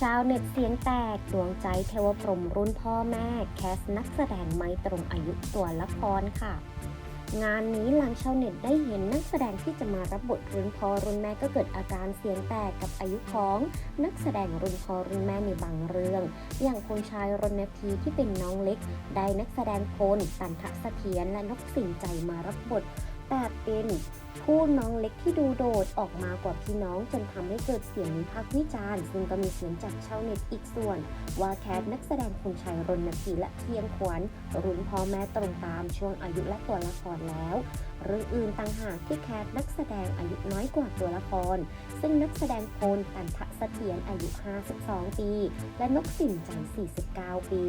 ชาวเน็ตเสียงแตกดวงใจเทวพรมรุ่นพ่อแม่ แคสนักแสดงไม่ตรงอายุตัวละครค่ะ งานนี้หลังชาวเน็ตได้เห็นนักแสดงที่จะมารับบทรุ่นพ่อรุ่นแม่ก็เกิดอาการเสียงแตกกับอายุของนักแสดงรุ่นพ่อรุ่นแม่ในบางเรื่อง อย่างคุณชายรณพีที่เป็นน้องเล็ก ได้นักแสดงพลตันทะเสถียรและนกสินใจมารับบทแต่เป็นผู้น้องเล็กที่ดูโดดออกมากว่าพี่น้องจนทำให้เกิดเสียงวิพากษ์วิจารณ์ซึ่งก็มีเสียงจากชาวเน็ตอีกส่วน ว่าแคทนักแสดงคุณชัยรณพีและเทียมขวัญรุ่นพ่อแม่ตรงตามช่วงอายุและตัวละครแล้วเรื่องอื่นต่างหากที่แคทนักแสดงอายุน้อยกว่าตัวละคร ซึ่งนักแสดงพลตันทะเสถียรอายุ 52 ปี และนกสินใจ49 ปี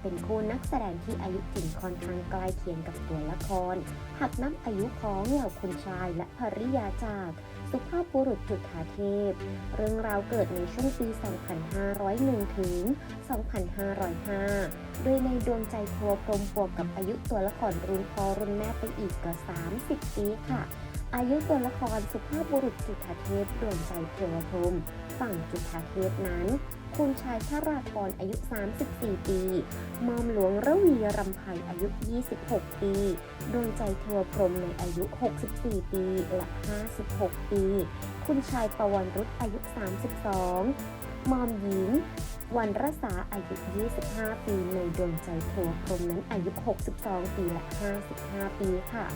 เป็นคู่นักแสดงที่อายุจริงค่อนข้างใกล้เคียงกับตัวละคร หากนับอายุของเหล่าคุณชายและภริยาจากสุภาพบุรุษจุฑาเทพ เรื่องราวเกิดในช่วงปี 2501 ถึง 2505 โดยในดวงใจทัวพรหมบวกกับอายุตัวละครรุ่นพ่อรุ่นแม่ไปอีกกว่า 30 ปีค่ะ อายุตัวละครสุภาพบุรุษจุฑาเทพดวงใจเทวพรหมฝั่งจุฑาเทพนั้น คุณชายชราธรอายุ 34 ปีมอมหลวงระวีรำไพอายุ 26 ปี ดวงใจเทวพรหมในอายุ 64 ปีและ 56 ปี คุณชายประวันรุษอายุ 32มอมหญิงวันรษาอายุ 25 ปี ในดวงใจเทวพรหมนั้นอายุ 62 ปีและ 55 ปีค่ะ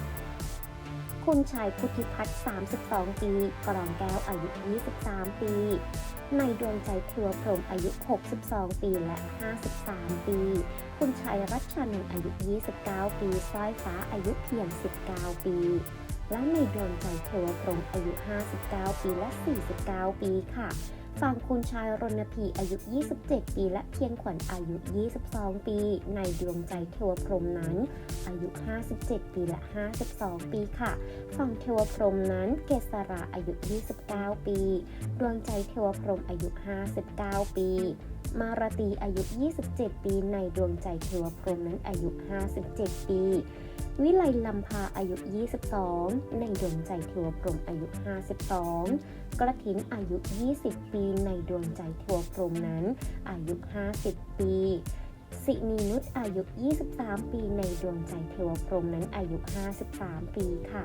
คุณชายพุทธิพัฒน์ 32 ปี กรองแก้วอายุ 23 ปี ในดวงใจเทวพรหมอายุ 62 ปีและ 53 ปี คุณชายรัชชานนอายุ 29 ปีสร้อยฟ้าอายุเพียง 19 ปี และในดวงใจเทวพรหมอายุ 59 ปีและ 49 ปีค่ะ ฝั่งคุณชายรณพีอายุ 27 ปี และเพียงขวัญอายุ 22 ปี ในดวงใจเทวพรหมนั้น อายุ 57 ปี และ 52 ปีค่ะ ฝั่งเทวพรหมนั้น เกษราอายุ 29 ปี ดวงใจเทวพรหมอายุ 59 ปีมารตีอายุ 27 ปี ในดวงใจเทวพรหมนั้นอายุ 57 ปี วิไลลำพาอายุ 22 ในดวงใจเทวพรมอายุ 52 กระถินอายุ 20 ปี ในดวงใจเทวพรมนั้น อายุ 50 ปีสินีนุชอายุ 23 ปี ในดวงใจเทวพรมนั้นอายุ 53 ปีค่ะ